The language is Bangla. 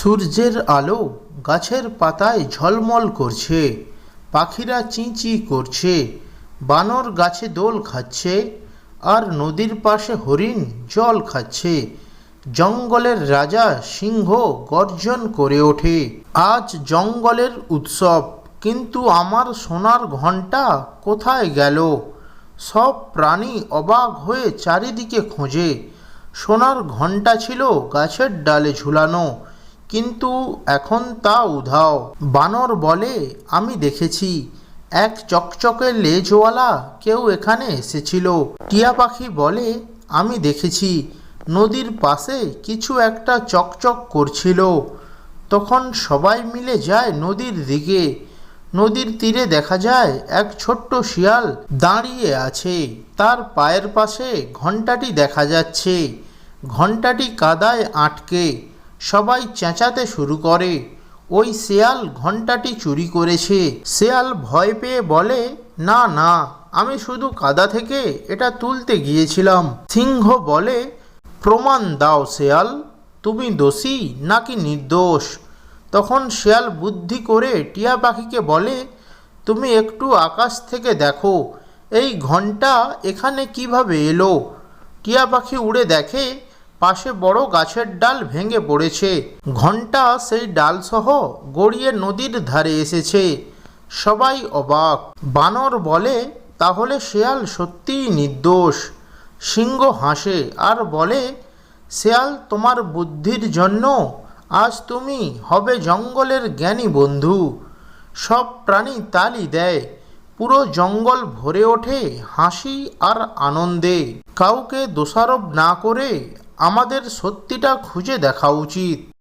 সূর্যের আলো গাছের পাতায় ঝলমল করছে, পাখিরা চিঁ চিঁ করছে, বানর গাছে দোল খাচ্ছে, আর নদীর পাশে হরিণ জল খাচ্ছে। জঙ্গলের রাজা সিংহ গর্জন করে ওঠে, আজ জঙ্গলের উৎসব, কিন্তু আমার সোনার ঘণ্টা কোথায় গেল? সব প্রাণী অবাক হয়ে চারিদিকে খোঁজে। সোনার ঘণ্টা ছিল গাছের ডালে ঝুলানো কিন্তু এখন তা উধাও। বানর বলে, আমি দেখেছি। এক চকচকে লেজওয়ালা কেউ এখানে এসেছিল। টিয়া পাখি বলে, আমি দেখেছি। নদীর পাশে কিছু একটা চকচক করছিল। তখন সবাই মিলে যায় নদীর দিকে। নদীর তীরে দেখা যায় এক ছোট্ট শিয়াল দাঁড়িয়ে আছে। তার পায়ের পাশে ঘণ্টাটি দেখা যাচ্ছে। ঘণ্টাটি কাদায় আটকে। সবাই চেঁচাতে শুরু করে। ওই শেয়াল ঘণ্টাটি চুরি করেছে। শেয়াল ভয় পেয়ে বলে, না না, আমি শুধু কাদা থেকে এটা তুলতে গিয়েছিলাম। সিংহ বলে, প্রমাণ দাও শেয়াল, তুমি দোষী নাকি নির্দোষ? তখন শেয়াল বুদ্ধি করে টিয়া পাখিকে বলে, তুমি একটু আকাশ থেকে দেখো, এই ঘণ্টা এখানে কীভাবে এলো? টিয়া পাখি উড়ে দেখে পাশে বড় গাছের ডাল ভেঙে পড়েছে। ঘণ্টা সেই ডালসহ গড়িয়ে নদীর ধারে এসেছে। সবাই অবাক। বানর বলে, তাহলে শেয়াল সত্যিই নির্দোষ। সিংহ হাসে আর বলে, শেয়াল তোমার বুদ্ধির জন্য। আজ তুমি হবে জঙ্গলের জ্ঞানী বন্ধু। সব প্রাণী তালি দেয়। পুরো জঙ্গল ভরে ওঠে হাসি আর আনন্দে। কাউকে দোষারোপ না করে আমাদের সত্যিটা খুঁজে দেখা উচিত।